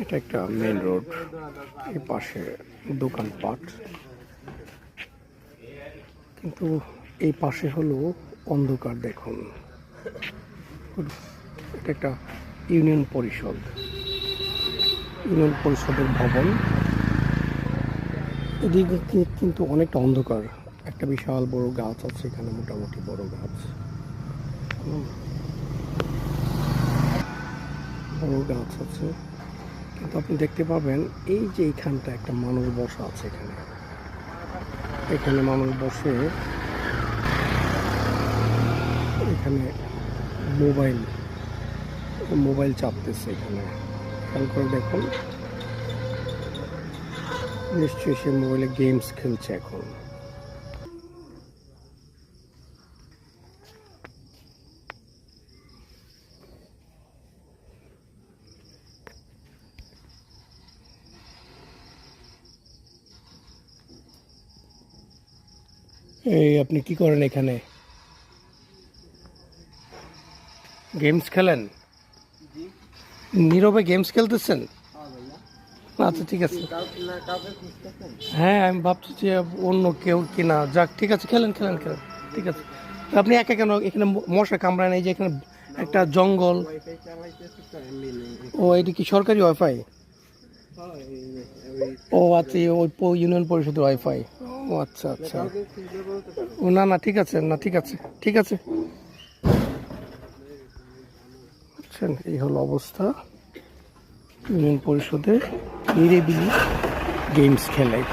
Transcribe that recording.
এটা একটা main road এই পাশে দোকানপাট। কিন্তু এই পাশে হলো অন্ধকার, দেখুন। এটা একটা ইউনিয়ন পরিষদ। ইউনিয়ন পরিষদের ভবন। এদিকে কিন্তু অনেকটা অন্ধকার। একটা বিশাল বড় গাছ আছে এখানে, মোটামুটি বড় গাছ হুম। বড় গাছ আছে কিন্তু আপনি দেখতে পাবেন, এই যে এইখানটা একটা মানুষ বসা আছে এখানে। এখানে মানুষ বসে এখানে মোবাইল মোবাইল চাপতেছে এখানে। খেয়াল করে দেখুন। নিশ্চয়ই সে মোবাইলে গেমস খেলছে এখন। এই আপনি কি করেন এখানে? গেমস খেলেন? নীরবে গেমস খেলতেছেন? আচ্ছা ঠিক আছে। হ্যাঁ আমি ভাবছি যে অন্য কেউ কিনা। যাক, ঠিক আছে, খেলেন খেলেন খেলেন, ঠিক আছে। আপনি একা কেন এখানে মশা কামড়ায় নেই যে এখানে একটা জঙ্গল? ও, এটি কি সরকারি ওয়াইফাই ও আচ্ছা ওই ইউনিয়ন পরিষদের ওয়াইফাই ও আচ্ছা আচ্ছা। ও না না ঠিক আছে না ঠিক আছে ঠিক আছে। বুঝছেন এই হলো অবস্থা। ইউনিয়ন পরিষদে নিরিবিলি গেমস খেলায়